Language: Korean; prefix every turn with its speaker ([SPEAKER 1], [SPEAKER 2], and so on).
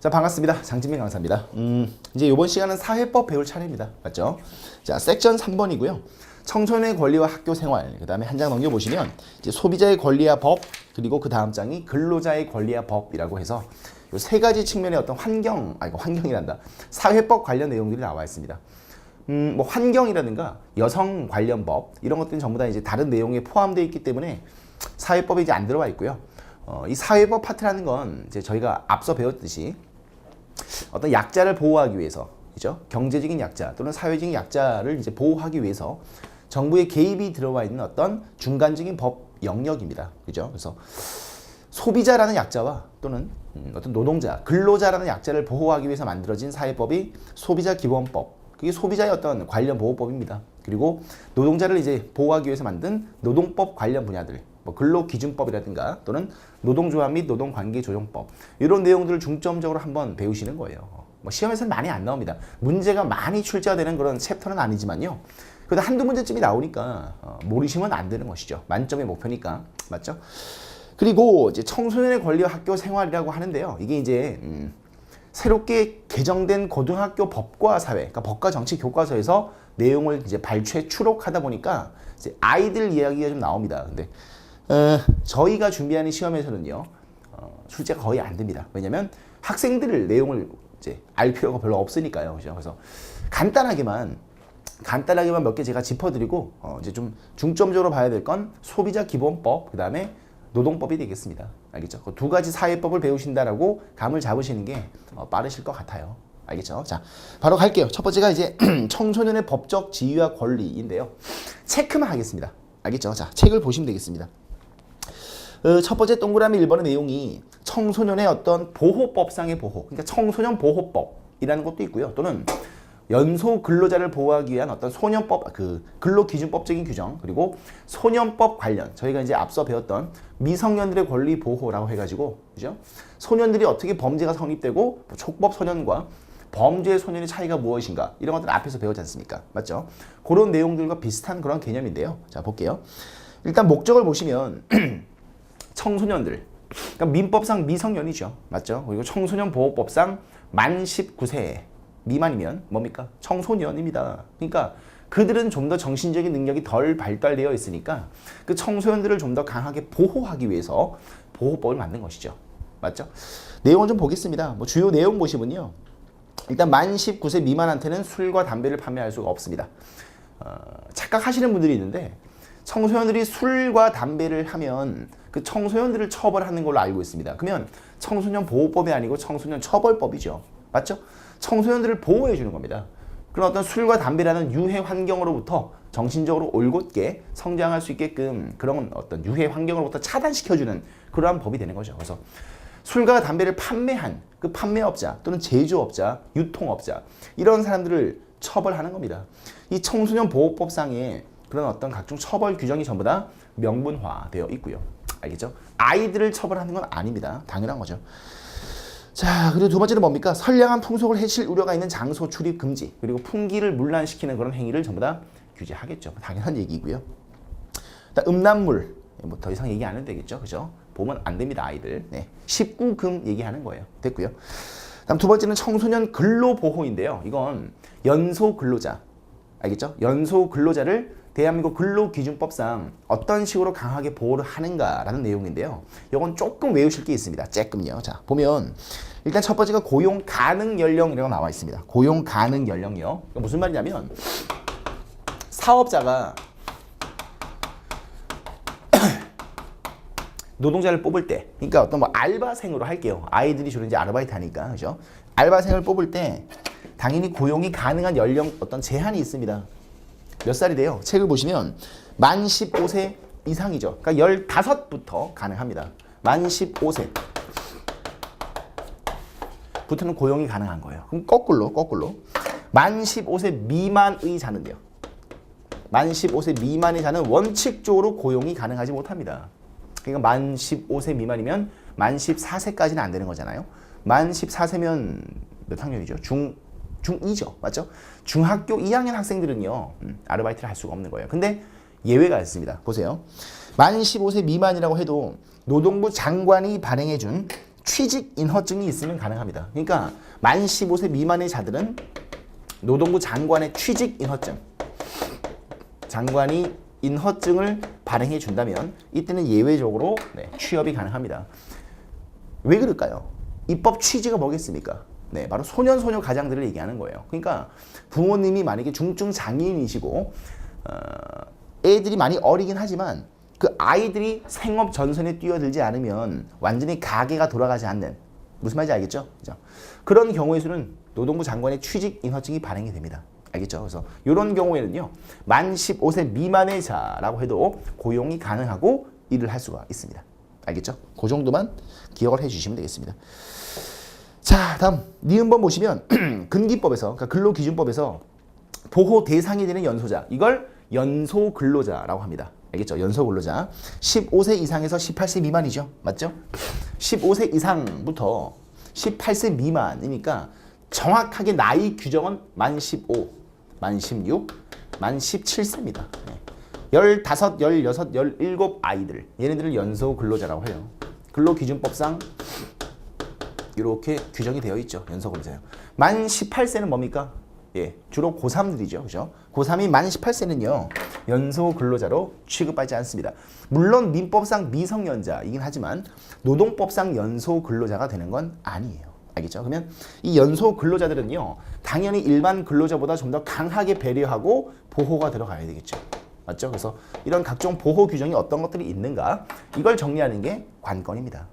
[SPEAKER 1] 자 반갑습니다. 장진민 강사입니다. 음, 이제 이번 시간은 사회법 배울 차례입니다. 맞죠? 자 섹션 3번이고요. 청소년의 권리와 학교 생활. 그 다음에 한 장 넘겨 보시면 이제 소비자의 권리와 법 그리고 그 다음 장이 근로자의 권리와 법이라고 해서 이세 가지 측면의 어떤 환경 아니 환경이란다. 사회법 관련 내용들이 나와 있습니다. 음, 뭐 환경이라든가 여성 관련 법 이런 것들은 전부 다 이제 다른 내용에 포함되어 있기 때문에 사회법에 이제 안 들어와 있고요. 어, 이 사회법 파트라는 건 이제 저희가 앞서 배웠듯이 어떤 약자를 보호하기 위해서 그죠? 경제적인 약자 또는 사회적인 약자를 이제 보호하기 위해서 정부의 개입이 들어와 있는 어떤 중간적인 법 영역입니다. 그죠? 그래서 소비자라는 약자와 또는 음, 어떤 노동자, 근로자라는 약자를 보호하기 위해서 만들어진 사회법이 소비자 기본법. 그게 소비자의 어떤 관련 보호법입니다. 그리고 노동자를 이제 보호하기 위해서 만든 노동법 관련 분야들, 뭐 근로기준법이라든가 또는 노동조합 및 노동관계조정법 이런 내용들을 중점적으로 한번 배우시는 거예요. 뭐 시험에서는 많이 안 나옵니다. 문제가 많이 출제가 되는 그런 챕터는 아니지만요. 그래도 한두 문제쯤이 나오니까 어, 모르시면 안 되는 것이죠. 만점의 목표니까 맞죠? 그리고 이제 청소년의 권리와 학교 생활이라고 하는데요. 이게 이제 음, 새롭게 개정된 고등학교 법과 사회, 그러니까 법과 정치 교과서에서 내용을 이제 발췌 추록하다 보니까 이제 아이들 이야기가 좀 나옵니다. 근데 어, 저희가 준비하는 시험에서는요, 어, 출제가 거의 안 됩니다. 왜냐하면 학생들을 내용을 이제 알 필요가 별로 없으니까요. 그죠? 그래서 간단하게만 간단하게만 몇 개 제가 짚어드리고 어, 이제 좀 중점적으로 봐야 될 건 소비자 기본법, 그 다음에 노동법이 되겠습니다. 알겠죠? 그 두 가지 사회법을 배우신다라고 감을 잡으시는 게 어, 빠르실 것 같아요. 알겠죠? 자, 바로 갈게요. 첫 번째가 이제 청소년의 법적 지위와 권리인데요. 체크만 하겠습니다. 알겠죠? 자, 책을 보시면 되겠습니다. 어, 첫 번째 동그라미 1번의 내용이 청소년의 어떤 보호법상의 보호, 그러니까 청소년 보호법이라는 것도 있고요. 또는 연소 근로자를 보호하기 위한 어떤 소년법, 그 근로기준법적인 규정, 그리고 소년법 관련, 저희가 이제 앞서 배웠던 미성년들의 권리 보호라고 해가지고, 그죠? 소년들이 어떻게 범죄가 성립되고, 뭐 촉법 소년과 범죄 소년의 차이가 무엇인가, 이런 것들 앞에서 배웠지 않습니까? 맞죠? 그런 내용들과 비슷한 그런 개념인데요. 자, 볼게요. 일단 목적을 보시면, 청소년들, 그러니까 민법상 미성년이죠. 맞죠? 그리고 청소년 보호법상 만 19세 미만이면 뭡니까? 청소년입니다. 그러니까 그들은 좀 더 정신적인 능력이 덜 발달되어 있으니까 그 청소년들을 좀 더 강하게 보호하기 위해서 보호법을 만든 것이죠. 맞죠? 내용을 좀 보겠습니다. 뭐 주요 내용 보시면요. 일단 만 19세 미만한테는 술과 담배를 판매할 수가 없습니다. 어, 착각하시는 분들이 있는데 청소년들이 술과 담배를 하면 그 청소년들을 처벌하는 걸로 알고 있습니다. 그러면 청소년 보호법이 아니고 청소년 처벌법이죠. 맞죠? 청소년들을 보호해 주는 겁니다. 그런 어떤 술과 담배라는 유해 환경으로부터 정신적으로 올곧게 성장할 수 있게끔 그런 어떤 유해 환경으로부터 차단시켜주는 그러한 법이 되는 거죠. 그래서 술과 담배를 판매한 그 판매업자 또는 제조업자, 유통업자 이런 사람들을 처벌하는 겁니다. 이 청소년 보호법상에 그런 어떤 각종 처벌 규정이 전부 다 명분화되어 있고요. 알겠죠? 아이들을 처벌하는 건 아닙니다. 당연한 거죠. 자, 그리고 두 번째는 뭡니까? 선량한 풍속을 해칠 우려가 있는 장소 출입 금지, 그리고 풍기를 문란시키는 그런 행위를 전부 다 규제하겠죠. 당연한 얘기고요. 음란물, 뭐 더 이상 얘기 안 해도 되겠죠. 그죠? 보면 안 됩니다, 아이들. 네. 19금 얘기하는 거예요. 됐고요. 다음 두 번째는 청소년 근로보호인데요. 이건 연소 근로자, 알겠죠? 연소 근로자를 대한민국 근로기준법상 어떤 식으로 강하게 보호를 하는가라는 내용인데요. 이건 조금 외우실 게 있습니다. 조금요. 자, 보면 일단 첫 번째가 고용 가능 연령이라고 나와 있습니다. 고용 가능 연령이요. 무슨 말이냐면 사업자가 노동자를 뽑을 때, 그러니까 어떤 뭐 알바생으로 할게요. 아이들이 주로 이제 아르바이트 하니까, 그죠? 알바생을 뽑을 때 당연히 고용이 가능한 연령 어떤 제한이 있습니다. 몇 살이래요? 책을 보시면 만 15세 이상이죠. 그러니까 15부터 가능합니다. 만 15세. 부터는 고용이 가능한 거예요. 그럼 거꾸로, 거꾸로. 만 15세 미만의 자는요. 만 15세 미만의 자는 원칙적으로 고용이 가능하지 못합니다. 그러니까 만 15세 미만이면 만 14세까지는 안 되는 거잖아요. 만 14세면 몇 학년이죠? 중 중2죠. 맞죠? 중학교 2학년 학생들은요. 음, 아르바이트를 할 수가 없는 거예요. 근데 예외가 있습니다. 보세요. 만 15세 미만이라고 해도 노동부 장관이 발행해 준 취직 인허증이 있으면 가능합니다. 그러니까 만 15세 미만의 자들은 노동부 장관의 취직 인허증 장관이 인허증을 발행해 준다면 이때는 예외적으로 네, 취업이 가능합니다. 왜 그럴까요? 입법 취지가 뭐겠습니까? 네, 바로 소년 소녀 가장들을 얘기하는 거예요. 그러니까 부모님이 만약에 중증 장애인이시고 어, 애들이 많이 어리긴 하지만 그 아이들이 생업 전선에 뛰어들지 않으면 완전히 가게가 돌아가지 않는 무슨 말인지 알겠죠? 그죠? 그런 경우의 수는 노동부 장관의 취직 인허증이 발행이 됩니다. 알겠죠? 그래서 이런 경우에는요, 만 15세 미만의 자라고 해도 고용이 가능하고 일을 할 수가 있습니다. 알겠죠? 그 정도만 기억을 해주시면 되겠습니다. 자, 다음 니은번 보시면 근기법에서 그러니까 근로기준법에서 보호 대상이 되는 연소자 이걸 연소 근로자라고 합니다. 알겠죠? 연소 근로자 15세 이상에서 18세 미만이죠. 맞죠? 15세 이상부터 18세 미만이니까 정확하게 나이 규정은 만 15, 만 16, 만 17세입니다. 15, 16, 17 아이들 얘네들을 연소 근로자라고 해요. 근로기준법상 이렇게 규정이 되어 있죠. 연소 근로자요. 만 18세는 뭡니까? 예, 주로 고3들이죠. 그죠? 고3이 만 18세는요. 연소 근로자로 취급하지 않습니다. 물론 민법상 미성년자이긴 하지만 노동법상 연소 근로자가 되는 건 아니에요. 알겠죠? 그러면 이 연소 근로자들은요. 당연히 일반 근로자보다 좀 더 강하게 배려하고 보호가 들어가야 되겠죠. 맞죠? 그래서 이런 각종 보호 규정이 어떤 것들이 있는가 이걸 정리하는 게 관건입니다.